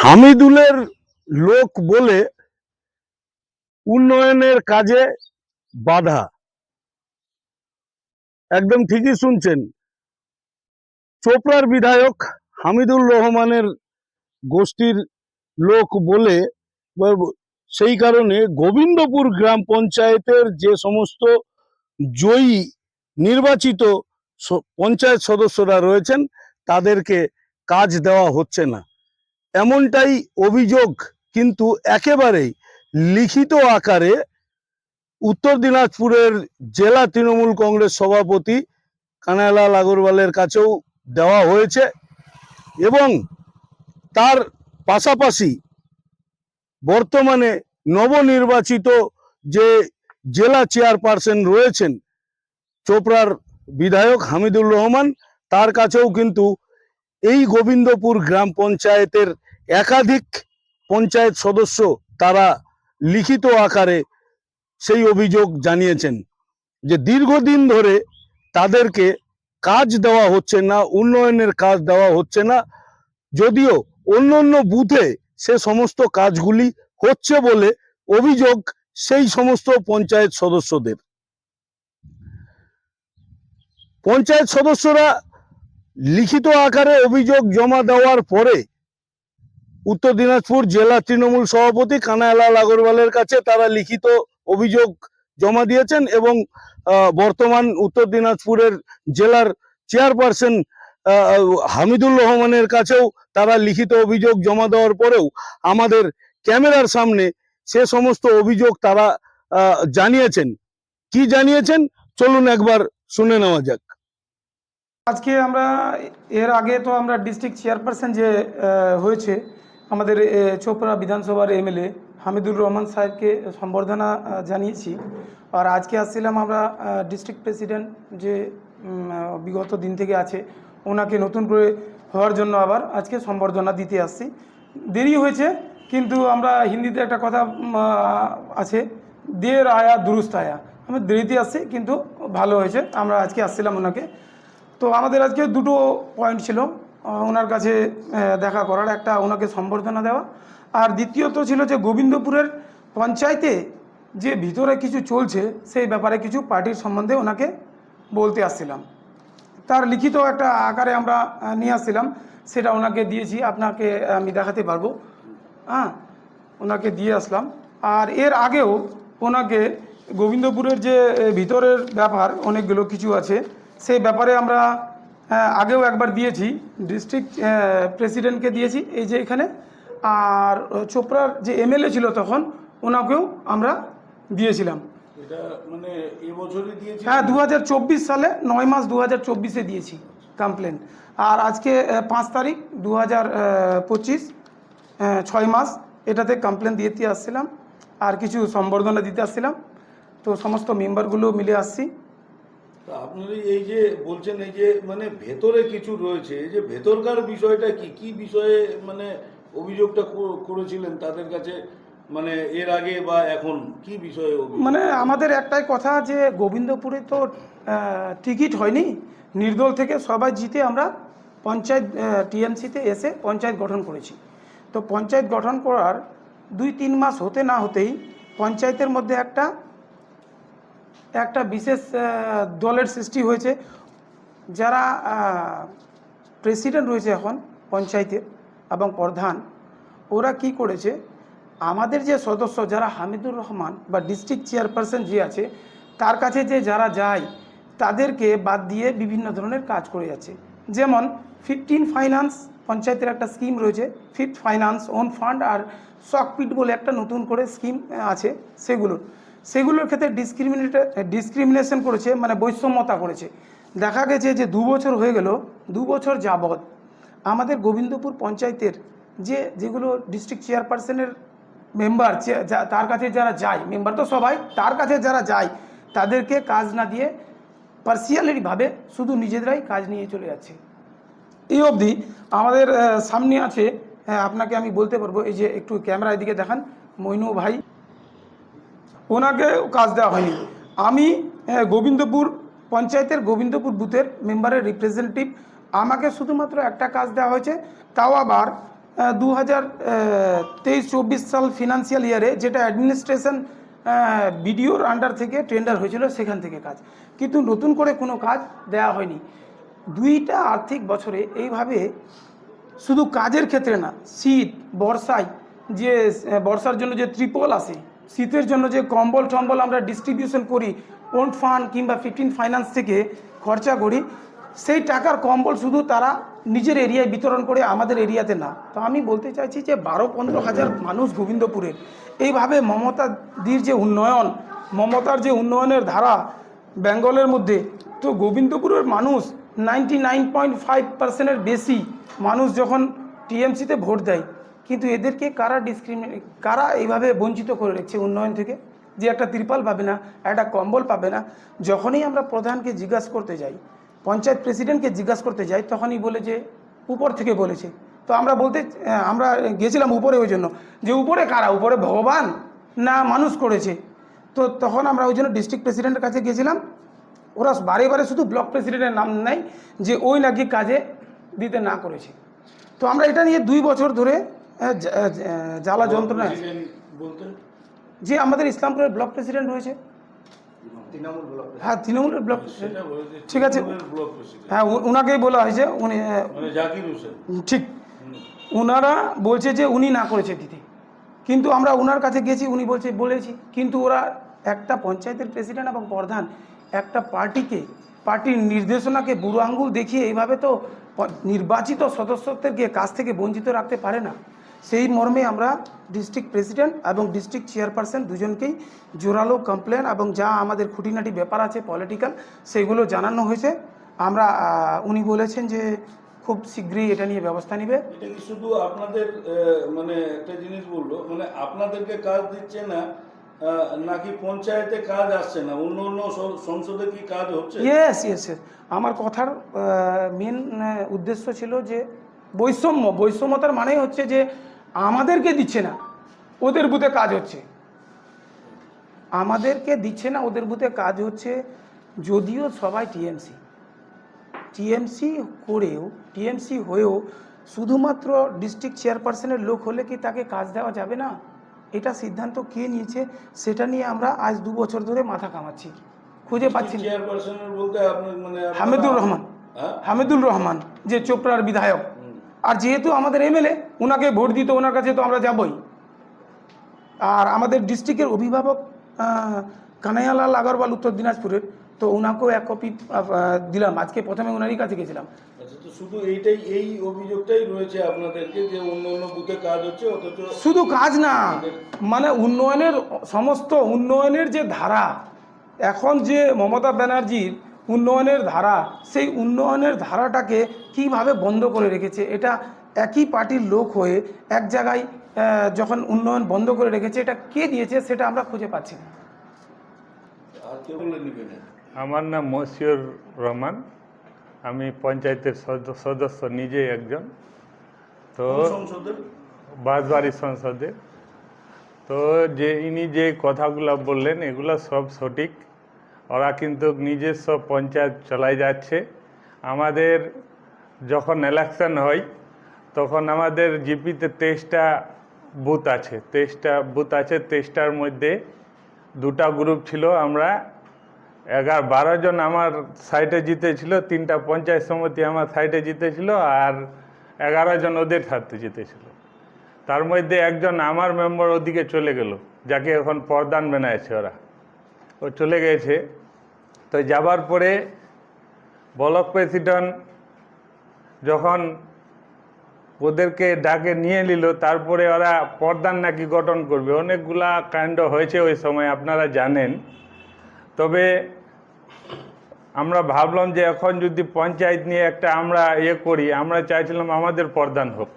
হামিদুলের লোক বলে উন্নয়নের কাজে বাধা। একদম ঠিকই শুনছেন। চোপড়ার বিধায়ক হামিদুল রহমানের গোষ্ঠীর লোক বলে, সেই কারণে গোবিন্দপুর গ্রাম পঞ্চায়েতের যে সমস্ত জয়ী নির্বাচিত পঞ্চায়েত সদস্যরা রয়েছেন, তাদেরকে কাজ দেওয়া হচ্ছে না। এমনটাই অভিযোগ কিন্তু একেবারেই লিখিত আকারে উত্তর দিনাজপুরের জেলা তৃণমূল কংগ্রেস সভাপতি কানাইলাল আগরওয়ালের কাছেও দেওয়া হয়েছে এবং তার পাশাপাশি বর্তমানে নবনির্বাচিত যে জেলা চেয়ারপারসন রয়েছেন, চোপড়ার বিধায়ক হামিদুর রহমান, তার কাছেও কিন্তু এই গোবিন্দপুর গ্রাম পঞ্চায়েতের একাধিক পঞ্চায়েত সদস্য তারা লিখিত আকারে সেই অভিযোগ জানিয়েছেন যে দীর্ঘদিন ধরে তাদেরকে কাজ দেওয়া হচ্ছে না, উন্নয়নের কাজ দেওয়া হচ্ছে না। যদিও অন্য অন্য বুথে সে সমস্ত কাজগুলি হচ্ছে বলে অভিযোগ সেই সমস্ত পঞ্চায়েত সদস্যদের। পঞ্চায়েত সদস্যরা লিখিত আকারে অভিযোগ জমা দেওয়ার পরে উত্তর দিনাজপুর জেলা তৃণমূল সভাপতি কানাইলাল আগরওয়ালের কাছে তারা লিখিত অভিযোগ জমা দিয়েছেন এবং বর্তমান উত্তর দিনাজপুরের জেলার চেয়ারপারসন আহ, হামিদুর রহমানের কাছেও তারা লিখিত অভিযোগ জমা দেওয়ার পরেও আমাদের ক্যামেরার সামনে সে সমস্ত অভিযোগ তারা জানিয়েছেন। কি জানিয়েছেন? চলুন একবার শুনে নেওয়া যাক। আজকে আমরা এর আগে তো আমরা ডিস্ট্রিক্ট চেয়ারপারসন যে হয়েছে, আমাদের চোপড়া বিধানসভার এমএলএ হামিদুর রহমান সাহেবকে সম্বর্ধনা জানিয়েছি। আর আজকে আসছিলাম আমরা ডিস্ট্রিক্ট প্রেসিডেন্ট যে বিগত দিন থেকে আছে, ওনাকে নতুন করে হওয়ার জন্য আবার আজকে সম্বর্ধনা দিতে আসছি। দেরি হয়েছে, কিন্তু আমরা হিন্দিতে একটা কথা আছে, দের আয়া দুরুস্ত আয়া। আমি দেরিতে আসছি, কিন্তু ভালো হয়েছে, আমরা আজকে আসছিলাম ওনাকে। তো আমাদের আজকে দুটো পয়েন্ট ছিল ওনার কাছে দেখা করার। একটা ওনাকে সম্বর্ধনা দেওয়া, আর দ্বিতীয়ত ছিল যে গোবিন্দপুরের পঞ্চায়েতে যে ভিতরে কিছু চলছে, সেই ব্যাপারে কিছু পার্টির সম্বন্ধে ওনাকে বলতে আসছিলাম। তার লিখিত একটা আকারে আমরা নিয়ে আসছিলাম, সেটা ওনাকে দিয়েছি, আপনাকে আমি দেখাতে পারব। হ্যাঁ ওনাকে দিয়ে আসলাম। আর এর আগেও ওনাকে গোবিন্দপুরের যে ভিতরের ব্যাপার, অনেকগুলো কিছু আছে সেই ব্যাপারে আমরা আগেও একবার দিয়েছি ডিস্ট্রিক্ট প্রেসিডেন্টকে দিয়েছি এই যে এখানে। আর চোপড়ার যে এমএলএ ছিল তখন ওনাকেও আমরা দিয়েছিলাম। মানে হ্যাঁ দু হাজার চব্বিশ সালে নয় মাস দু হাজার চব্বিশে দিয়েছি কমপ্লেন আর আজকে পাঁচ তারিখ দু হাজার পঁচিশ ছয় মাস এটাতে কমপ্লেন দিতে আসছিলাম। আর কিছু সম্বর্ধনা দিতে আসছিলাম। তো সমস্ত মেম্বারগুলো মিলে আসছি। তা আপনারা এই যে বলছেন, এই যে মানে ভেতরে কিছু রয়েছে, এই যে ভেতরকার বিষয়টা কি? কি বিষয়ে মানে অভিযোগটা করেছিলেন তাদের কাছে? মানে এর আগে বা এখন কি বিষয়ে? মানে আমাদের একটাই কথা যে গোবিন্দপুরে তো টিকিট হয়নি। নির্দল থেকে সবাই জিতে আমরা পঞ্চায়েত টিএমসিতে এসে পঞ্চায়েত গঠন করেছি। তো পঞ্চায়েত গঠন করার দুই তিন মাস হতে না হতেই পঞ্চায়েতের মধ্যে একটা একটা বিশেষ দলের সৃষ্টি হয়েছে। যারা প্রেসিডেন্ট রয়েছে এখন পঞ্চায়েতের এবং প্রধান, ওরা কি করেছে? আমাদের যে সদস্য যারা হামিদুর রহমান বা ডিস্ট্রিক্ট চেয়ারপারসন যে আছে, তার কাছে যে যারা যায়, তাদেরকে বাদ দিয়ে বিভিন্ন ধরনের কাজ করে যাচ্ছে। যেমন ফিফটিন ফাইন্যান্স পঞ্চায়েতের একটা স্কিম রয়েছে ফিফথ ফাইন্যান্স ওন ফান্ড আর সকপিট বলে একটা নতুন করে স্কিম আছে সেগুলোর। সেগুলোর ক্ষেত্রে ডিসক্রিমিনেট ডিসক্রিমিনেশন করেছে মানে বৈষম্যতা করেছে। দেখা গেছে যে দু বছর হয়ে গেল দু বছর যাবৎ আমাদের গোবিন্দপুর পঞ্চায়েতের যে যেগুলো ডিস্ট্রিক্ট চেয়ারপারসনের মেম্বার তার কাছে যারা যায় মেম্বার তো সবাই তার কাছে যারা যায় তাদেরকে কাজ না দিয়ে পার্সিয়ালিভাবে শুধু নিজেরাই কাজ নিয়ে চলে যাচ্ছে। এই অবধি আমাদের সামনে আছে হ্যাঁ, আপনাকে আমি বলতে পারব এই যে একটু ক্যামেরা এদিকে দেখান মইনু ভাই। ওনাকে কাজ দেওয়া হয়নি। আমি গোবিন্দপুর পঞ্চায়েতের গোবিন্দপুর বুথের মেম্বারের রিপ্রেজেন্টেটিভ আমাকে শুধুমাত্র একটা কাজ দেওয়া হয়েছে, তাও আবার দু হাজার তেইশ, চব্বিশ সাল ফিনান্সিয়াল ইয়ারে যেটা অ্যাডমিনিস্ট্রেশন বিডিওর আন্ডার থেকে টেন্ডার হয়েছিল সেখান থেকে কাজ। কিন্তু নতুন করে কোনো কাজ দেওয়া হয়নি। দুইটা আর্থিক বছরে এইভাবে শুধু কাজের ক্ষেত্রে না, শীত, বর্ষায় যে বর্ষার জন্য যে ত্রিপল আসে শীতের জন্য যে কম্বল টম্বল আমরা ডিস্ট্রিবিউশন করি ওল্ড ফান্ড কিংবা ফিফটিন ফাইন্যান্স থেকে খরচা করি, সেই টাকার কম্বল শুধু তারা নিজের এরিয়ায় বিতরণ করে আমাদের এরিয়াতে না। তো আমি বলতে চাইছি যে বারো পনেরো হাজার মানুষ গোবিন্দপুরের, এইভাবে মমতাদির যে উন্নয়ন, মমতার যে উন্নয়নের ধারা বেঙ্গলের মধ্যে, তো গোবিন্দপুরের মানুষ নাইনটি নাইন পয়েন্ট ফাইভ পার্সেন্টের বেশি মানুষ যখন টিএমসিতে ভোট দেয় এদেরকে কারা ডিসক্রিমিনে কারা এইভাবে বঞ্চিত করে রেখেছে উন্নয়ন থেকে? যে একটা ত্রিপাল পাবে না, একটা কম্বল পাবে না, যখনই আমরা প্রধানকে জিজ্ঞাসা করতে যাই, পঞ্চায়েত প্রেসিডেন্টকে জিজ্ঞাসা করতে যাই, তখনই বলে যে উপর থেকে বলেছে। তো আমরা বলতে আমরা গেছিলাম উপরে ওই জন্য, যে উপরে কারা? উপরে ভগবান না মানুষ করেছে? তো তখন আমরা ওই জন্য ডিস্ট্রিক্ট প্রেসিডেন্টের কাছে গেছিলাম। ওরা বারে বারে শুধু ব্লক প্রেসিডেন্টের নাম নেয়, যে ওই নাকি কাজে দিতে না করেছে। তো আমরা এটা নিয়ে দুই বছর ধরে জ্বালা যন্ত্রণা। যে আমাদের ইসলামপুরের ব্লক প্রেসিডেন্ট হয়েছে। হ্যাঁ তৃণমূলের ব্লক ঠিক আছে। তৃণমূলের ব্লক প্রেসিডেন্ট। হ্যাঁ উনাকেই বলা হয়েছে উনি মানে জাকির হোসেন। ঠিক। ওনারা বলছে যে উনি না করেছে দিতে কিন্তু আমরা ওনার কাছে গেছি উনি বলছে বলেছি। কিন্তু ওরা একটা পঞ্চায়েতের প্রেসিডেন্ট এবং প্রধান একটা পার্টিকে পার্টির নির্দেশনাকে বুড়ো আঙ্গুল দেখিয়ে এইভাবে তো নির্বাচিত সদস্যদেরকে কাছ থেকে বঞ্চিত রাখতে পারে না। সেই মর্মে আমরা ডিস্ট্রিক্ট প্রেসিডেন্ট এবং ডিস্ট্রিক্ট চেয়ারপারসন দুজনকেই জোরালো কমপ্লেন এবং যা আমাদের খুঁটিনাটি ব্যাপার আছে পলিটিক্যাল সেগুলো জানানো হয়েছে। আমরা উনি বলেছেন যে খুব শীঘ্রই এটা নিয়ে ব্যবস্থা নেবে। এটা কি শুধু আপনাদের মানে একটা জিনিস বলল মানে আপনাদেরকে কাজ দিচ্ছে না নাকি পঞ্চায়েতে কাজ আসছে না? অন্য অন্য সংসদে কি কাজ হচ্ছে? ইয়েস ইয়েস আমার কথার মেন উদ্দেশ্য ছিল যে বৈষম্য বৈষম্যতার মানেই হচ্ছে যে আমাদেরকে দিচ্ছে না ওদের বুথে কাজ হচ্ছে। আমাদেরকে দিচ্ছে না ওদের বুথে কাজ হচ্ছে যদিও সবাই টিএমসি। টিএমসি করেও টিএমসি হয়েও শুধুমাত্র ডিস্ট্রিক্ট চেয়ারপারসনের লোক হলে কি তাকে কাজ দেওয়া যাবে না? এটা সিদ্ধান্ত কে নিয়েছে সেটা নিয়ে আমরা আজ দু বছর ধরে মাথা কামাচ্ছি। খুঁজে পাচ্ছি মানে হামিদুর রহমান। হামিদুর রহমান যে চোপড়ার বিধায়ক। আর যেহেতু আমাদের এমএলএ ওনাকে ভোট দিতে ওনার কাছে তো আমরা যাবই। আর আমাদের ডিস্ট্রিক্টের অভিভাবক কানাইয়ালাল আগরওয়াল উত্তর দিনাজপুরের তো ওনাকেও এক কপি দিলাম। আজকে প্রথমে ওনারই কাছে গেছিলাম। আচ্ছা শুধু এইটাই এই অভিযোগটাই রয়েছে আপনাদেরকে যে অন্য অন্য বুথে কাজ হচ্ছে অথচ শুধু কাজ না মানে উন্নয়নের সমস্ত উন্নয়নের যে ধারা এখন যে মমতা ব্যানার্জির উন্নয়নের ধারা সেই উন্নয়নের ধারাটাকে কীভাবে বন্ধ করে রেখেছে? এটা একই পার্টির লোক হয়ে এক জায়গায় যখন উন্নয়ন বন্ধ করে রেখেছে এটা কে দিয়েছে সেটা আমরা খুঁজে পাচ্ছি না। আমার নাম মসিউর রহমান। আমি পঞ্চায়েতের সদস্য নিজে একজন। তো কোন সংসদের? সংসদে। তো যে ইনি যে কথাগুলো বললেন এগুলো সব সঠিক। ওরা কিন্তু নিজস্ব পঞ্চায়েত চলাই যাচ্ছে। আমাদের যখন ইলেকশন হয়, তখন আমাদের জিপিতে তেইশটা বুথ আছে। তেইশটা বুথ আছে, তেইশটার মধ্যে দুটা গ্রুপ ছিল। আমরা এগারো, বারো জন আমার সাইডে জিতেছিল, তিনটা পঞ্চায়েত সমিতি আমার সাইডে জিতেছিল আর এগারো জন ওদের সাথে জিতেছিল। তার মধ্যে একজন আমার মেম্বার ওদিকে চলে গেল, যাকে এখন প্রধান বানাইছে ওরা। ও চলে গেছে। তো যাবার পরে ব্লক প্রেসিডেন্ট যখন ওদেরকে ডাকে নিয়ে নিল, তারপরে ওরা প্রধান নাকি গঠন করবে। অনেকগুলা কাণ্ড হয়েছে ওই সময়, আপনারা জানেন। তবে আমরা ভাবলাম যে এখন যদি পঞ্চায়েত নিয়ে একটা আমরা ইয়ে করি, আমরা চাইছিলাম আমাদের প্রধান হোক।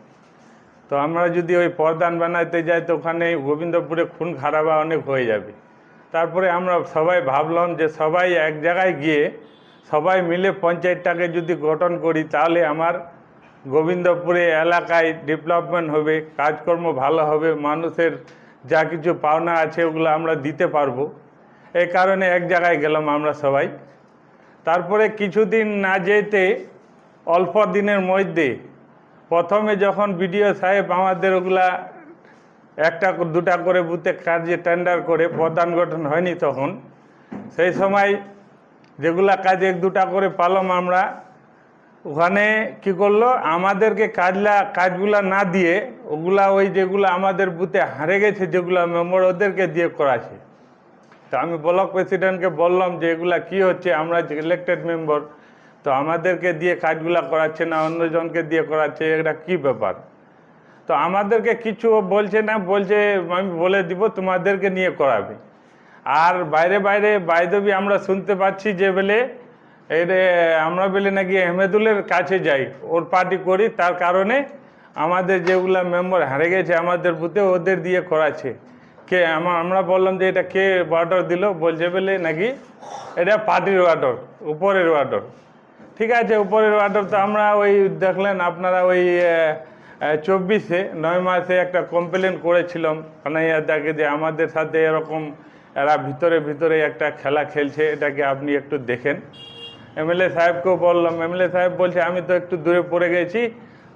তো আমরা যদি ওই প্রধান বানাইতে যাই, তো ওখানে গোবিন্দপুরে খুন খারাপা অনেক হয়ে যাবে। তারপরে আমরা সবাই ভাবলাম যে সবাই এক জায়গায় গিয়ে সবাই মিলে পঞ্চায়েতটাকে যদি গঠন করি, তাহলে আমার গোবিন্দপুরে এলাকায় ডেভেলপমেন্ট হবে, কাজকর্ম ভালো হবে, মানুষের যা কিছু পাওনা আছে ওগুলো আমরা দিতে পারব। এই কারণে এক জায়গায় গেলাম আমরা সবাই। তারপরে কিছুদিন না যেতে, অল্প দিনের মধ্যে প্রথমে যখন বিডিও সাহেব আমাদের ওগুলা একটা, দুটা করে বুথে কাজে টেন্ডার করে প্রধান গঠন হয়নি তখন, সেই সময় যেগুলা কাজ এক দুটা করে পালাম আমরা, ওখানে কি করল, আমাদেরকে কাজলা, কাজগুলা না দিয়ে, ওগুলা ওই যেগুলো আমাদের বুথে হারে গেছে, যেগুলা মেম্বার ওদেরকে দিয়ে করাছে। তো আমি ব্লক প্রেসিডেন্টকে বললাম যে এগুলা কি হচ্ছে, আমরা ইলেক্টেড মেম্বার তো আমাদেরকে দিয়ে কাজগুলা করাচ্ছে না, অন্যজনকে দিয়ে করাচ্ছে, এটা কি ব্যাপার? তো আমাদেরকে কিছু বলছে না, বলছে, আমি বলে দিব, তোমাদেরকে নিয়ে করাবে। আর বাইরে বাইরে বাইদবি আমরা শুনতে পাচ্ছি যে বলে এই রে, আমরা বলে নাকি আহমেদুলের কাছে যাই ওর পার্টি করি তার কারণে আমাদের যেগুলা মেম্বার হারে গেছে আমাদের বুথে ওদের দিয়ে করাচ্ছে। কে আমা- আমরা বললাম যে এটা কে অর্ডার দিল বলছে বলে নাকি এটা পার্টির অর্ডার উপরের অর্ডার ঠিক আছে উপরের অর্ডার তো আমরা ওই দেখলেন আপনারা ওই চব্বিশে নয় মাসে একটা কমপ্লেন করেছিলাম কানাইয়াদাকে যে আমাদের সাথে এরকম এরা ভিতরে ভিতরে একটা খেলা খেলছে, এটাকে আপনি একটু দেখেন। এমএলএ সাহেবকেও বললাম, এমএলএ সাহেব বলছে, আমি তো একটু দূরে পড়ে গেছি।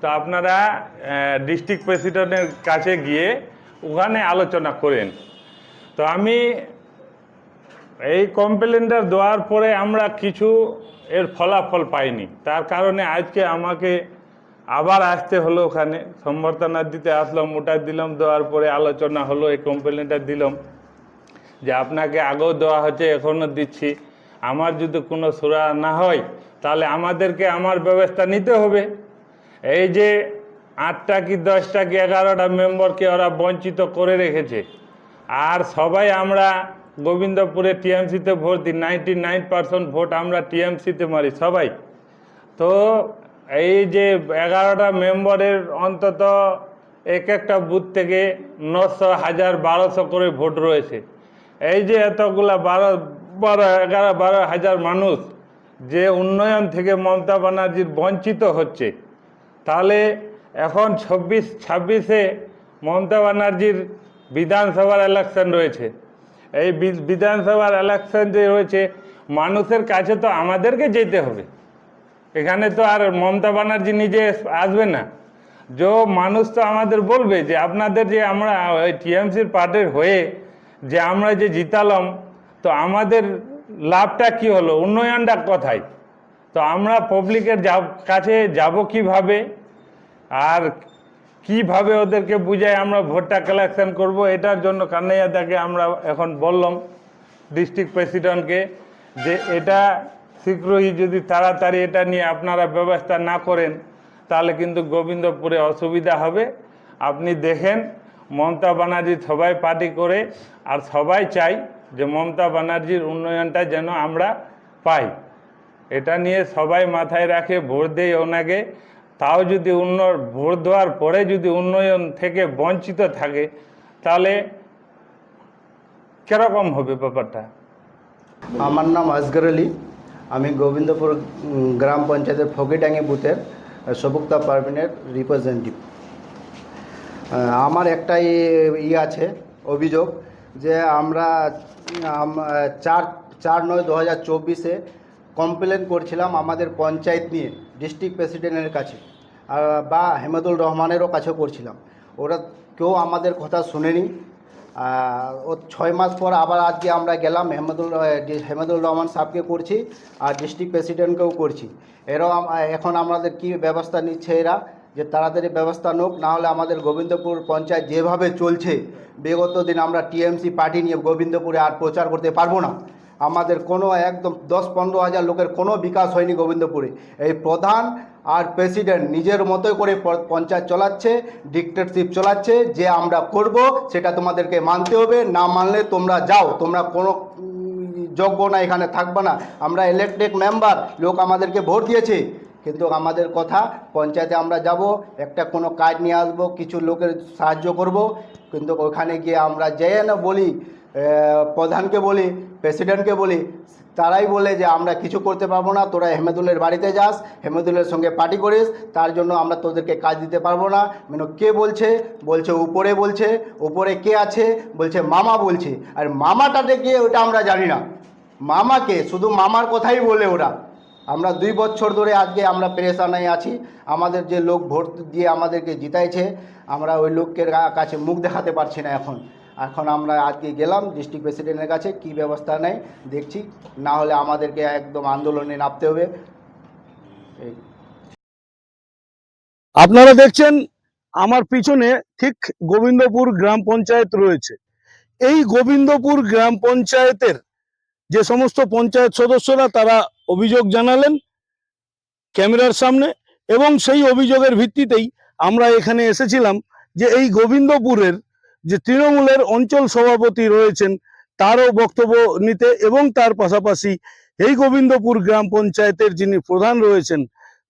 তো আপনারা ডিস্ট্রিক্ট প্রেসিডেন্টের কাছে গিয়ে ওখানে আলোচনা করেন। তো আমি এই কমপ্লেনটা দেওয়ার পরে আমরা কিছু এর ফলাফল পাইনি। তার কারণে আজকে আমাকে আবার আসতে হলো ওখানে। সম্বর্ধনা দিতে আসলাম, ওটা দিলাম, দেওয়ার পরে আলোচনা হলো, এই কমপ্লেনটা দিলাম। যে আপনাকে আগেও দেওয়া হচ্ছে এখনও দিচ্ছি। আমার যদি কোনো সুরা না হয়, তাহলে আমাদেরকে আমার ব্যবস্থা নিতে হবে। এই যে আটটা কি দশটা কি এগারোটা মেম্বারকে ওরা বঞ্চিত করে রেখেছে। আর সবাই আমরা গোবিন্দপুরে টিএমসিতে ভোট দিই, নাইনটি নাইন পার্সেন্ট ভোট আমরা টিএমসিতে মারি, সবাই। তো এই যে এগারোটা মেম্বারের অন্তত এক একটা বুথ থেকে নশো হাজার বারোশো করে ভোট রয়েছে। এই যে এতগুলা বারো বারো, এগারো, বারো হাজার মানুষ যে উন্নয়ন থেকে মমতা ব্যানার্জির বঞ্চিত হচ্ছে, তাহলে এখন ছাব্বিশ, ছাব্বিশে মমতা ব্যানার্জির বিধানসভার ইলেকশন রয়েছে। এই বিধানসভার ইলেকশন যে রয়েছে, মানুষের কাছে তো আমাদেরকে যেতে হবে। এখানে তো আর মমতা ব্যানার্জি নিজে আসবে না। যে মানুষ তো আমাদের বলবে যে, আপনাদের যে আমরা টিএমসির পার্টির হয়ে যে আমরা যে জিতালাম, তো আমাদের লাভটা কি হলো? উন্নয়নটা কোথায়? তো আমরা পাবলিকের কাছে যাব কীভাবে? আর কীভাবে ওদেরকে বুঝাই আমরা ভোটটা কালেকশন করব? এটার জন্য কান্নাইয়া কান্নাইয়াদাকে আমরা এখন বললাম ডিস্ট্রিক্ট প্রেসিডেন্টকে যে এটা শীঘ্রই যদি তাড়াতাড়ি এটা নিয়ে আপনারা ব্যবস্থা না করেন, তাহলে কিন্তু গোবিন্দপুরে অসুবিধা হবে। আপনি দেখেন মমতা ব্যানার্জি সবাই পার্টি করে, আর সবাই চাই যে মমতা ব্যানার্জির উন্নয়নটা যেন আমরা পাই। এটা নিয়ে সবাই মাথায় রাখে, ভোট দেয় ওনাকে। তাও যদি উন্ন, ভোট দেওয়ার পরে যদি উন্নয়ন থেকে বঞ্চিত থাকে, তাহলে কীরকম হবে ব্যাপারটা? আমার নাম আসগর আলী। আমি গোবিন্দপুর গ্রাম পঞ্চায়েতের ফকিডাঙ্গি বুথের সবুক্তা পারভিনের রিপ্রেজেন্টেটিভ আমার একটাই ই আছে, অভিযোগ যে আমরা চার চার নয় দু হাজার চব্বিশে কমপ্লেন করছিলাম আমাদের পঞ্চায়েত নিয়ে ডিস্ট্রিক্ট প্রেসিডেন্টের কাছে বা হেমাদুল রহমানেরও কাছে করছিলাম। ওরা কেউ আমাদের কথা শুনেনি। ও ছয় মাস পর আবার আজকে আমরা গেলাম, হেমাদুল হেমাদুল রহমান সাহেবকে করছি, আর ডিস্ট্রিক্ট প্রেসিডেন্টকেও করছি। এরাও এখন আমাদের কি ব্যবস্থা নিচ্ছে এরা? যে তাড়াতাড়ি ব্যবস্থা নোক, না হলে আমাদের গোবিন্দপুর পঞ্চায়েত যেভাবে চলছে, বিগত দিন আমরা টিএমসি পার্টি নিয়ে গোবিন্দপুরে আর প্রচার করতে পারব না। আমাদের কোনো একদম দশ পনেরো হাজার লোকের কোনো বিকাশ হয়নি গোবিন্দপুরে। এই প্রধান আর প্রেসিডেন্ট নিজের মতোই করে পঞ্চায়েত চালাচ্ছে, ডিক্টেটরশিপ চলাচ্ছে, যে আমরা করব সেটা তোমাদেরকে মানতে হবে, না মানলে তোমরা যাও, তোমরা কোনো যোগ্য না এখানে থাকবে না। আমরা ইলেকটেড মেম্বার লোক আমাদেরকে ভোট দিয়েছে। কিন্তু আমাদের কথা, পঞ্চায়েতে আমরা যাব, একটা কোনো কাজ নিয়ে আসব, কিছু লোকের সাহায্য করব, কিন্তু ওখানে গিয়ে আমরা যেয়ে না বলি প্রধানকে বলি, প্রেসিডেন্টকে বলি, তারাই বলে যে আমরা কিছু করতে পারব না, তোরা হেমেদুলের বাড়িতে যাস হেমেদুলের সঙ্গে পার্টি করিস, তার জন্য আমরা তোদেরকে কাজ দিতে পারব না। মানে কে বলছে? বলছে উপরে বলছে, উপরে কে আছে? বলছে মামা বলছে। আর মামাটাতে কে ওটা আমরা জানি না। মামাকে, শুধু মামার কথাই বলে ওরা। আমরা দুই বছর ধরে আজকে আমরা পেরেশানায় আছি। আমাদের যে লোক ভোট দিয়ে আমাদেরকে জিতাইছে, আমরা ওই লোকের কাছে মুখ দেখাতে পারছি না এখন। এখন আমরা আজকে গেলাম ডিস্ট্রিক্ট প্রেসিডেন্টের কাছে, কি ব্যবস্থা নেয় দেখছি। না হলে আমাদেরকে একদম আন্দোলনে নামতে হবে। আপনারা দেখছেন, আমার পিছনে ঠিক গোবিন্দপুর গ্রাম পঞ্চায়েত রয়েছে। এই গোবিন্দপুর গ্রাম পঞ্চায়েতের যে সমস্ত পঞ্চায়েত সদস্যরা তারা অভিযোগ জানালেন ক্যামেরার সামনে এবং সেই অভিযোগের ভিত্তিতেই আমরা এখানে এসেছিলাম যে এই গোবিন্দপুরের যে তৃণমূলের অঞ্চল সভাপতি রয়েছেন, তারও বক্তব্য নিতে এবং তার পাশাপাশি এই গোবিন্দপুর গ্রাম পঞ্চায়েতের যিনি প্রধান রয়েছেন,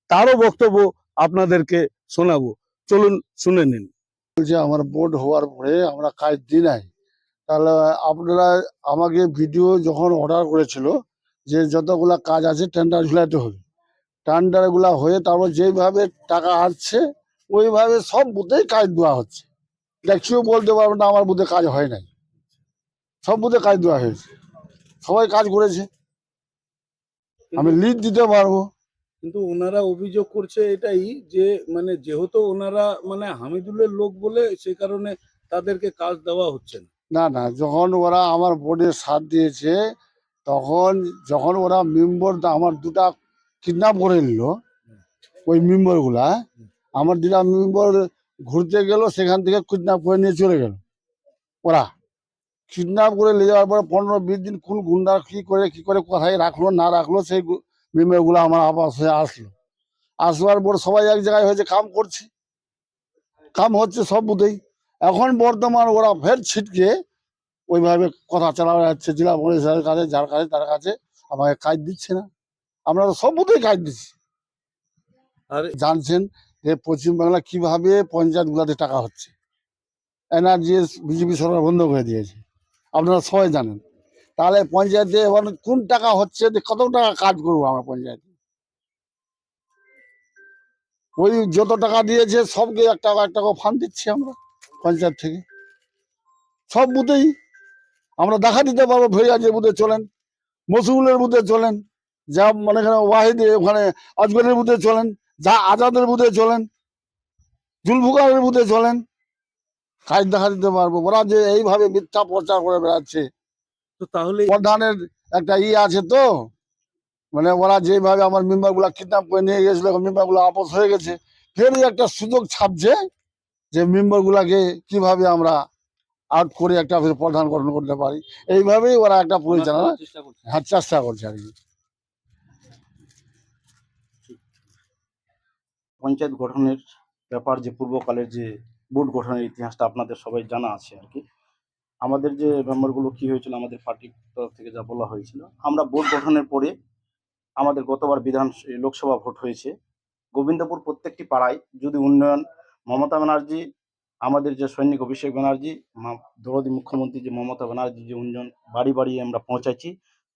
তারও বক্তব্য আপনাদেরকে শোনাবো। চলুন শুনে নিন। যে আমার বোর্ড হওয়ার পরে আমরা কাজ দিই নাই। তাহলে আপনারা আমাকে ভিডিও যখন অর্ডার করেছিল যে যতগুলা কাজ আছে টেন্ডার ঝুলাইতে হবে। টেন্ডারগুলা হয়ে তারপর যেভাবে টাকা আসছে ওইভাবে সব বুথেই কাজ দেওয়া হচ্ছে। দেখছিও বলতে পারব না আমার বুথে কাজ হয় নাই। সব বুথে কাজ দেওয়া হয়েছে। সবাই কাজ করেছে। আমি লিড দিতে পারব। কিন্তু ওনারা অভিযোগ করছে এটাই যে মানে যেহেতু ওনারা মানে হামিদুলের লোক বলে সে কারণে তাদেরকে কাজ দেওয়া হচ্ছে না। না না, যখন ওরা আমার বোর্ডে সাথ দিয়েছে, তখন যখন ওরা মেম্বার আমার দুটা কিডন্যাপ করে নিল, ওই মেম্বারগুলা, আমার দুটা মেম্বার ঘুরতে গেল, সেখান থেকে কিডন্যাপ করে নিয়ে চলে গেল। ওরা কিডন্যাপ করে নিয়ে যাওয়ার পর পনেরো, বিশ দিন কোন গুন্ডা কি করে কি করে, কোথায় রাখল, না রাখল, সেই মেম্বারগুলো আমার আবাস হয়ে আসলো। আসবার পর সবাই এক জায়গায় হয়েছে, কাম করছে। কাম হচ্ছে সব বুধেই। এখন বর্তমান ওরা ফের ছিটকে ওইভাবে কথা চালানো যাচ্ছে জেলা পরিষদের কাছে যার কাছে তার কাছে আমাকে কাজ দিচ্ছে না। আমরা তো সব বুধেই কাজ দিচ্ছি। আর জানছেন যে পশ্চিমবাংলা কীভাবে পঞ্চায়েত গুলাতে টাকা হচ্ছে। এনআরজিএস বিজেপি সরকার বন্ধ করে দিয়েছে। আপনারা সবাই জানেন। তাহলে পঞ্চায়েতে এবার কোন টাকা হচ্ছে কত টাকা কাজ করব আমরা পঞ্চায়েতে? ওই যত টাকা দিয়েছে সবকে একটা একটা এক টাকা ফান্ড দিচ্ছি আমরা। পঞ্চায়েত থেকে। সব বুথেই আমরা দেখা দিতে পারব যে বুথে চলেন মসুগুলের বুথে চলেন যা মানে এখানে ওয়াহিদে ওখানে আজগরের বুথে চলেন যা আজাদের বুথে চলেন জুলফুকারের বুথে চলেন কাজ দেখা দিতে পারব। ওরা যে এইভাবে মিথ্যা প্রচার করে বেড়াচ্ছে তো তাহলে প্রধানের একটা ই আছে তো মানে ওরা যেভাবে আমার মেম্বারগুলা কিডন্যাপ করে নিয়ে গেছিল মেম্বারগুলা আপস হয়ে গেছে ফের একটা সুযোগ ছাপছে যে মেম্বার গুলাকে কীভাবে আমরা আউট করে একটা প্রধান গঠন করতে পারি। এইভাবেই ওরা একটা পরিচালনা হ্যাঁ চেষ্টা করছে আর কি। পঞ্চায়েত গঠনের ব্যাপার যে পূর্বকালের যে বোর্ড গঠনের ইতিহাসটা আপনাদের সবাই জানা আছে আর কি। আমাদের যে মেম্বারগুলো কি হয়েছিল আমাদের পার্টির তরফ থেকে যা বলা হয়েছিল আমরা বোর্ড গঠনের পরে আমাদের গতবার বিধান লোকসভা ভোট হয়েছে। গোবিন্দপুর প্রত্যেকটি পাড়ায় যদি উন্নয়ন মমতা ব্যানার্জি, আমাদের যে সৈনিক অভিষেক ব্যানার্জি দ্রৌপদী মুখ্যমন্ত্রী যে মমতা ব্যানার্জি যে উন্নয়ন বাড়ি বাড়ি আমরা পৌঁছাইছি,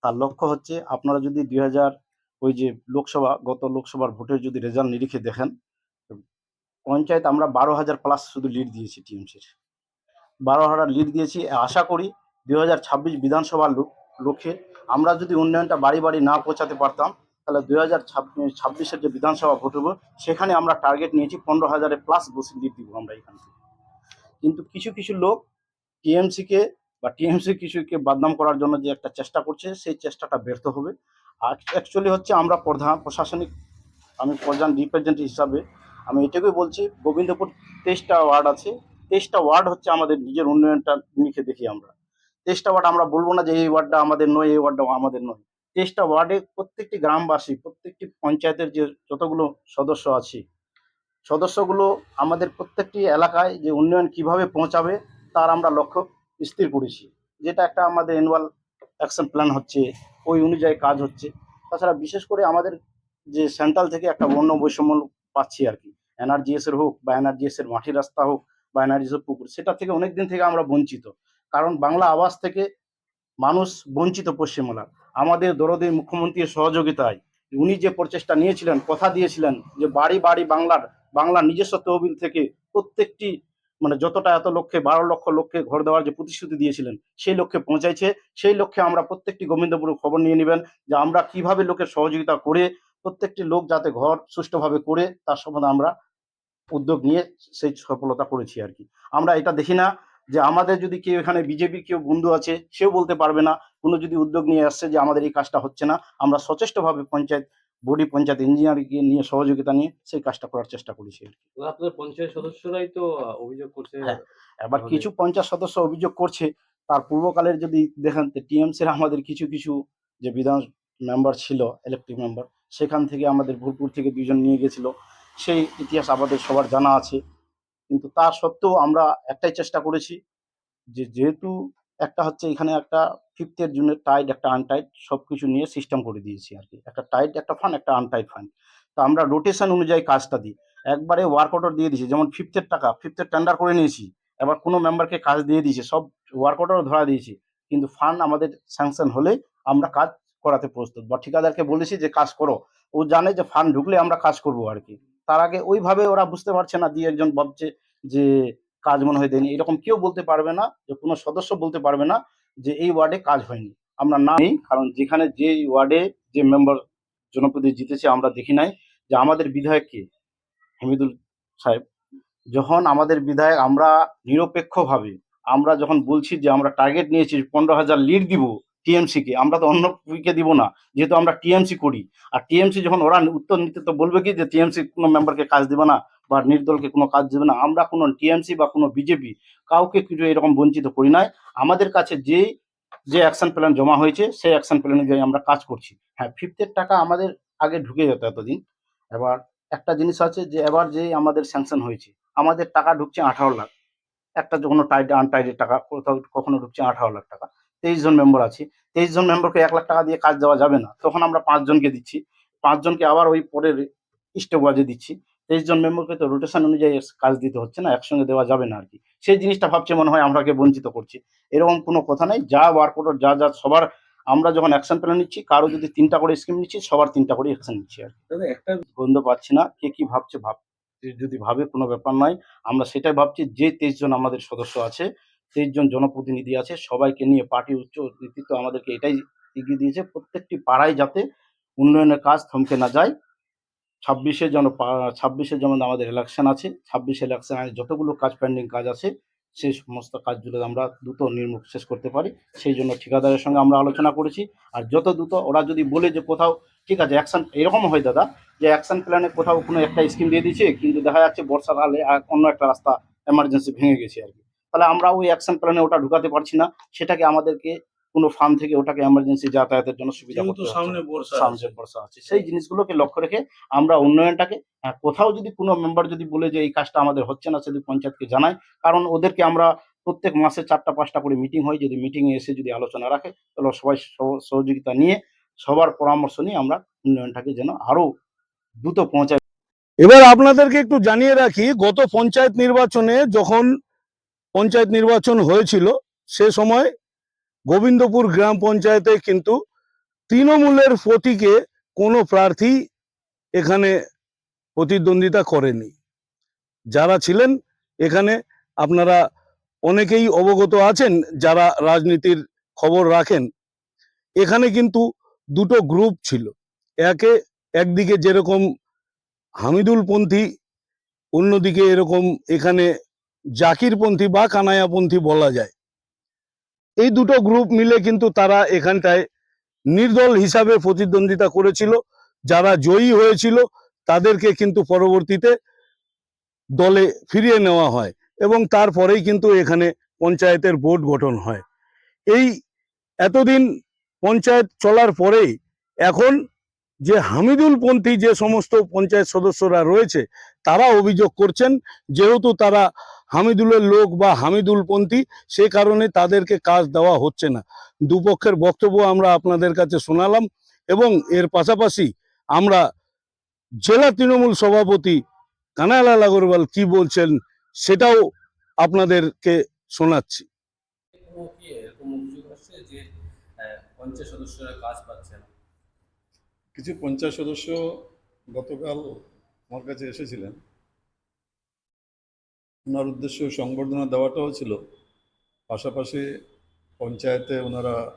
তার লক্ষ্য হচ্ছে আপনারা যদি দুই হাজার ওই যে লোকসভা, গত লোকসভার ভোটের যদি রেজাল্ট নিরিখে দেখেন, পঞ্চায়েত আমরা বারো হাজার প্লাস শুধু লিড দিয়েছি টিএমসির। বারো হাজার লিড দিয়েছি, আশা করি দুই হাজার ছাব্বিশ বিধানসভার লোক লক্ষ্যে আমরা যদি উন্নয়নটা বাড়ি বাড়ি না পৌঁছাতে পারতাম তাহলে দুই হাজার ছাব্বিশের যে বিধানসভা ভোট হবে, সেখানে আমরা টার্গেট নিয়েছি পনেরো হাজারে প্লাস বসে লিড দিব আমরা এখান থেকে। কিন্তু কিছু কিছু লোক টিএমসিকে বা টিএমসি কিছুকে বদনাম করার জন্য যে একটা চেষ্টা করছে, সেই চেষ্টাটা ব্যর্থ হবে। আর অ্যাকচুয়ালি হচ্ছে আমরা প্রধান, প্রশাসনিক, আমি প্রধান রিপ্রেজেন্টেটিভ হিসাবে আমি এটাকেই বলছি, গোবিন্দপুর তেইশটা ওয়ার্ড আছে। তেইশটা ওয়ার্ড হচ্ছে আমাদের নিজের উন্নয়নটা লিখে দেখি আমরা। তেইশটা ওয়ার্ড আমরা বলব না যে এই ওয়ার্ডটা আমাদের নয়, এই ওয়ার্ডটা আমাদের নয়। তেইশটা ওয়ার্ডে প্রত্যেকটি গ্রামবাসী, প্রত্যেকটি পঞ্চায়েতের যে যতগুলো সদস্য আছে, সদস্যগুলো আমাদের প্রত্যেকটি এলাকায় যে উন্নয়ন কীভাবে পৌঁছাবে তার আমরা লক্ষ্য স্থির করেছি। যেটা একটা আমাদের অ্যানুয়াল অ্যাকশন প্ল্যান হচ্ছে, ওই অনুযায়ী কাজ হচ্ছে। তাছাড়া বিশেষ করে আমাদের যে সেন্ট্রাল থেকে একটা বন্য বৈষম্য পাচ্ছি আর কি। এনআরজিএস এর হোক বা এনআরজিএস এর মাটির রাস্তা হোক বা এনআরজিএস এর পুকুর, সেটা থেকে অনেক দিন থেকে আমরা বঞ্চিত। কারণ বাংলা আবাস থেকে মানুষ বঞ্চিত পশ্চিমবাংলার। আমাদের দরদে মুখ্যমন্ত্রীর সহযোগিতায় উনি যে প্রচেষ্টা নিয়েছিলেন, কথা দিয়েছিলেন যে বাড়ি বাড়ি বাংলার বাংলা নিজস্ব তহবিল থেকে প্রত্যেকটি মানে যতটা এত লক্ষ্যে বারো লক্ষ লক্ষ্যে ঘর দেওয়ার যে প্রতিশ্রুতি দিয়েছিলেন, সেই লক্ষ্যে পৌঁছাইছে। সেই লক্ষ্যে আমরা প্রত্যেকটি গোবিন্দপুর খবর নিয়ে নেবেন যে আমরা কীভাবে লোকের সহযোগিতা করে, প্রত্যেকটি লোক যাতে ঘর সুষ্ঠুভাবে করে, তার সম্বন্ধে আমরা উদ্যোগ নিয়ে সেই সফলতা করেছি আর কি। আমরা এটা দেখি না যে আমাদের যদি কেউ এখানে বিজেপির কেউ বন্ধু আছে সেও বলতে পারবে না। কোনো যদি উদ্যোগ নিয়ে আসছে যে আমাদের এই কাজটা হচ্ছে না আমরা সচেষ্টভাবে পঞ্চায়েত বডি পঞ্চায়েত ইঞ্জিনিয়ারকে নিয়ে সহযোগিতা নিয়ে সেই কাজটা করার চেষ্টা করেছি আপনাদের পঞ্চায়েত সদস্যরাই তো অভিযোগ করছে। হ্যাঁ, এবার কিছু পঞ্চায়েত সদস্য অভিযোগ করছে তার পূর্বকালের যদি দেখেন টিএমসির আমাদের কিছু কিছু যে বিধান মেম্বার ছিল ইলেকট্রিক মেম্বার সেখান থেকে আমাদের ভুলপুর থেকে দুজন নিয়ে গেছিল। সেই ইতিহাস আমাদের সবার জানা আছে। কিন্তু তা সত্ত্বেও আমরা একটাই চেষ্টা করেছি যে যেহেতু একটা হচ্ছে এখানে একটা ফিফথের জন্য টাইট একটা আনটাইট সব কিছু নিয়ে সিস্টেম করে দিয়েছি আর কি একটা টাইট একটা ফান্ড একটা আনটাইট ফান্ড তো আমরা রোটেশন অনুযায়ী কাজটা দিই। একবারে ওয়ার্ক অর্ডার দিয়ে দিয়েছি, যেমন ফিফথের টাকা ফিফথের টেন্ডার করে নিয়েছি, এবার কোনো মেম্বারকে কাজ দিয়ে দিয়েছে, সব ওয়ার্ক অর্ডারও ধরা দিয়েছি, কিন্তু ফান্ড আমাদের স্যাংশন হলে আমরা কাজ করাতে প্রস্তুত। বা ঠিকাদারকে বলেছি যে, কাজ করো। ও জানে যে ফান্ড ঢুকলে আমরা কাজ করব আর কি তার আগে ওইভাবে ওরা বুঝতে পারছে না, দিয়ে একজন ভাবছে যে কাজ মনে হয় দেয়নি। এরকম কেউ বলতে পারবে না, যে কোনো সদস্য বলতে পারবে না যে এই ওয়ার্ডে কাজ হয়নি। আমরা না নেই, কারণ যেখানে যে ওয়ার্ডে যে মেম্বার জনপ্রতিনিধি জিতেছে আমরা দেখি নাই, যে আমাদের বিধায়ক কে? হামিদুল সাহেব। যখন আমাদের বিধায়ক আমরা নিরপেক্ষভাবে আমরা যখন বলছি যে আমরা টার্গেট নিয়েছি পনেরো হাজার লিড দিব টিএমসি কে, আমরা তো অন্য কে দিব না, যেহেতু আমরা টিএমসি করি। আর টিএমসি যখন ওরা উত্তর নিতে তো বলবে কি যে টিএমসি কোনো মেম্বারকে কাজ দেবে না বা নির্দলকে কোনো কাজ দেবে না, আমরা কোনো টিএমসি বা কোনো বিজেপি কাউকে কিছু এরকম বঞ্চিত করি নাই। আমাদের কাছে যে যে অ্যাকশন প্ল্যান জমা হয়েছে, সেই অ্যাকশন প্ল্যান অনুযায়ী আমরা কাজ করছি। হ্যাঁ ফিফথের টাকা আমাদের আগে ঢুকে যেত এতদিন। এবার একটা জিনিস আছে যে, এবার যে আমাদের স্যাংশন হয়েছে, আমাদের টাকা ঢুকছে আঠারো লাখ। একটা কোনো টাইট আনটাইটের টাকা, কোথাও কখনো ঢুকছে আঠারো লাখ টাকা। তেইশ জন মেম্বার আছে। তেইশ জন মেম্বারকে এক লাখ টাকা দিয়ে কাজ দেওয়া যাবে না। তখন আমরা পাঁচজনকে দিচ্ছি। পাঁচজনকে আবার ওই পরের স্টেপ ওয়াজে দিচ্ছি। তেইশ জন মেম্বারকে তো রোটেশন অনুযায়ী কাজ দিতে হচ্ছে না একসঙ্গে দেওয়া যাবে না আর কি সেই জিনিসটা ভাবছে মনে হয় আমরাকে বঞ্চিত করছি। এরকম কোনো কথা নাই। যা ওয়ার্ক অর্ডার যা যা সবার আমরা যখন অ্যাকশন প্ল্যান নিচ্ছি কারও যদি তিনটা করে স্কিম নিচ্ছি সবার তিনটা করে অ্যাকশন নিচ্ছি আর কি একটা গন্ধ পাচ্ছি না কে কি ভাবছে ভাব যদি ভাবে কোনো ব্যাপার নয় আমরা সেটাই ভাবছি যে তেইশ জন আমাদের সদস্য আছে তেইশ জন জনপ্রতিনিধি আছে, সবাইকে নিয়ে পার্টি উচ্চ নেতৃত্ব আমাদেরকে এটাই এগিয়ে দিয়েছে, প্রত্যেকটি পাড়ায় যাতে উন্নয়নের কাজ থমকে না যায়। ছাব্বিশে যেন ছাব্বিশে যেমন আমাদের ইলেকশন আছে, ছাব্বিশে ইলেকশনে যতগুলো কাজ পেন্ডিং কাজ আছে সেই সমস্ত কাজগুলো আমরা দ্রুত নির্মুখ শেষ করতে পারি। সেই জন্য ঠিকাদারের সঙ্গে আমরা আলোচনা করেছি। আর যত দ্রুত ওরা যদি বলে যে কোথাও, ঠিক আছে অ্যাকশন এরকম হয় দাদা, যে অ্যাকশন প্ল্যানে কোথাও কোনো একটা স্কিম দিয়ে দিয়েছে, কিন্তু দেখা যাচ্ছে বর্ষাকালে অন্য একটা রাস্তা এমার্জেন্সি ভেঙে গেছে আর কি। তাহলে আমরা ওই অ্যাকশন প্ল্যানে ওটা ঢুকাতে পারছি না। সেটাকে আমাদেরকে কোনো ফান্ড থেকে ওটাকে এমার্জেন্সি যাতায়াতের জন্য সুবিধা করতে। সামনে বর্ষা সামনে আছে। বর্ষা আছে। সেই জিনিসগুলোকে লক্ষ্য রেখে আমরা উন্নয়নটাকে হ্যাঁ, কোথাও যদি কোনো মেম্বার যদি বলে যে এই কাজটা আমাদের হচ্ছে না সেদিন পঞ্চায়েতকে জানাই। কারণ ওদেরকে আমরা প্রত্যেক মাসে চারটা পাঁচটা করে মিটিং হয়। যদি মিটিং এ এসে যদি আলোচনা রাখে তাহলে সবাই সহ- সহযোগিতা নিয়ে সবার পরামর্শ নিয়ে আমরা উন্নয়নটাকে যেন আরও দ্রুত পৌঁছায়। এবার আপনাদেরকে একটু জানিয়ে রাখি গত পঞ্চায়েত নির্বাচনে যখন পঞ্চায়েত নির্বাচন হয়েছিল, সে সময় গোবিন্দপুর গ্রাম পঞ্চায়েতে কিন্তু তৃণমূলের প্রতীকে কোনো প্রার্থী এখানে প্রতিদ্বন্দ্বিতা করেনি। যারা ছিলেন, এখানে আপনারা অনেকেই অবগত আছেন, যারা রাজনীতির খবর রাখেন। এখানে কিন্তু দুটো গ্রুপ ছিল। একে, একদিকে যেরকম হামিদুলপন্থী, অন্যদিকে এরকম এখানে জাকিরপন্থী বা কানায়াপন্থী বলা যায়। এই দুটো গ্রুপ মিলে কিন্তু তারা এখানটায় নির্দল হিসাবে প্রতিদ্বন্দ্বিতা করেছিল। যারা জয়ী হয়েছিল, তাদেরকে কিন্তু পরবর্তীতে দলে ফিরিয়ে নেওয়া হয় এবং তারপরেই কিন্তু এখানে পঞ্চায়েতের বোর্ড গঠন হয়। এই এতদিন পঞ্চায়েত চলার পরেই এখন যে হামিদুলপন্থী যে সমস্ত পঞ্চায়েত সদস্যরা রয়েছে, তারা অভিযোগ করছেন, যেহেতু তারা হামিদুলের লোক বা হামিদুলপন্থী, সে কারণে তাদেরকে কাজ দেওয়া হচ্ছে না। দুপক্ষের বক্তব্য আমরা আপনাদের কাছে শোনালাম এবং এর পাশাপাশি আমরা জেলা তৃণমূল সভাপতি কানাইলাল আগরওয়াল কি বলছেন সেটাও আপনাদেরকে শোনাচ্ছি। কিছু পঞ্চায়েত সদস্য গতকাল আমার কাছে এসেছিলেন। ওনার উদ্দেশ্য সংবর্ধনা দেওয়াটাও ছিল। পাশাপাশি পঞ্চায়েতে ওনারা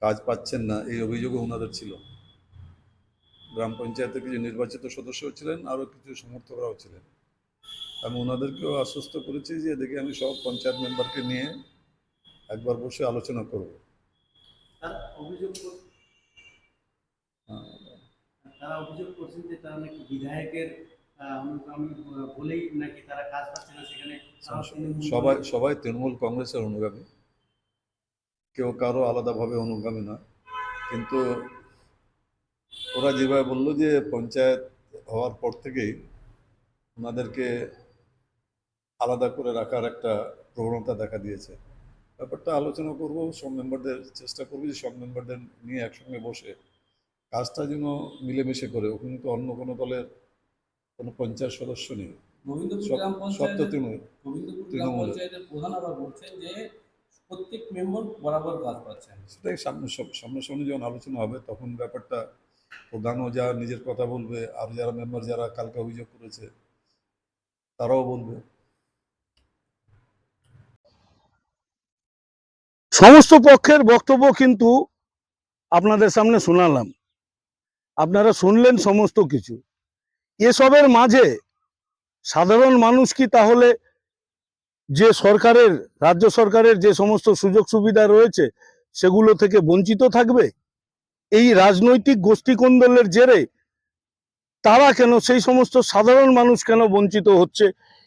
কাজ পাচ্ছেন না এই অভিযোগও ওনাদের ছিল। গ্রাম পঞ্চায়েতের কিছু নির্বাচিত সদস্য ছিলেন আরও কিছু সমর্থকরাও ছিলেন। আমি ওনাদেরকেও আশ্বস্ত করেছি যে দেখে আমি সব পঞ্চায়েত মেম্বারকে নিয়ে একবার বসে আলোচনা করব। তারা অভিযোগ কর- হ্যাঁ। তারা অভিযোগ করছেন যে তারা নাকি বিধায়কের বলেই নাকি তারা কাজ পাচ্ছে না সেখানে? সবাই সবাই তৃণমূল কংগ্রেসের অনুগামী। কেউ কারও আলাদাভাবে অনুগামী না কিন্তু ওরা যেভাবে বলল যে পঞ্চায়েত হওয়ার পর থেকেই ওনাদেরকে আলাদা করে রাখার একটা প্রবণতা দেখা দিয়েছে। ব্যাপারটা আলোচনা করব সব মেম্বারদের চেষ্টা করব যে সব মেম্বারদের নিয়ে একসঙ্গে বসে কাজটা যেন মিলেমিশে করে। ওখানে তো অন্য কোনো দলের কোনো পঞ্চায়েত সদস্য নেই। গোবিন্দপুর গ্রাম সব তো পঞ্চায়েতের তৃণমূল গোবিন্দপুর গ্রাম পঞ্চায়েতের প্রধান আবার বলছেন যে প্রত্যেক মেম্বার বরাবর কাজ পাচ্ছেন সেটাই সামনে সামনাসামনি যখন আলোচনা হবে তখন ব্যাপারটা প্রধানও যা নিজের কথা বলবে আর যারা মেম্বার যারা কালকে অভিযোগ করেছে তারাও বলবে। সমস্ত পক্ষের বক্তব্য কিন্তু আপনাদের সামনে শোনালাম। আপনারা শুনলেন সমস্ত কিছু। এসবের মাঝে সাধারণ মানুষ কি তাহলে যে সরকারের, রাজ্য সরকারের যে সমস্ত সুযোগ সুবিধা রয়েছে সেগুলো থেকে বঞ্চিত থাকবে? এই রাজনৈতিক গোষ্ঠীকোন্দলের জেরে তারা কেন, সেই সমস্ত সাধারণ মানুষ কেন বঞ্চিত হচ্ছে?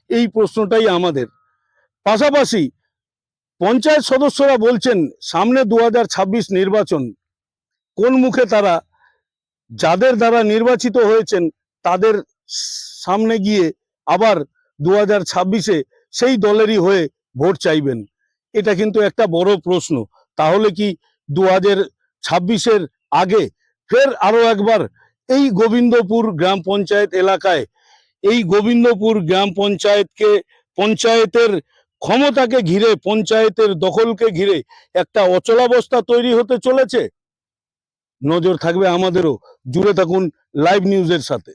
এই প্রশ্নটাই আমাদের। পাশাপাশি পঞ্চায়েত সদস্যরা বলছেন, সামনে দু হাজার ছাব্বিশ নির্বাচন, কোন মুখে তারা, যাদের দ্বারা নির্বাচিত হয়েছেন তাদের সামনে গিয়ে আবার দু হাজার ছাব্বিশে সেই দলেরই হয়ে ভোট চাইবেন। এটা কিন্তু একটা বড় প্রশ্ন। তাহলে কি দু হাজার ছাব্বিশের আগে ফের আরও একবার এই গোবিন্দপুর গ্রাম পঞ্চায়েত এলাকায় এই গোবিন্দপুর গ্রাম পঞ্চায়েতকে, পঞ্চায়েতের ক্ষমতাকে ঘিরে, পঞ্চায়েতের দখলকে ঘিরে একটা অচলাবস্থা তৈরি হতে চলেছে? নজর থাকবে আমাদেরও। জুড়ে থাকুন লাইভ নিউজের সাথে।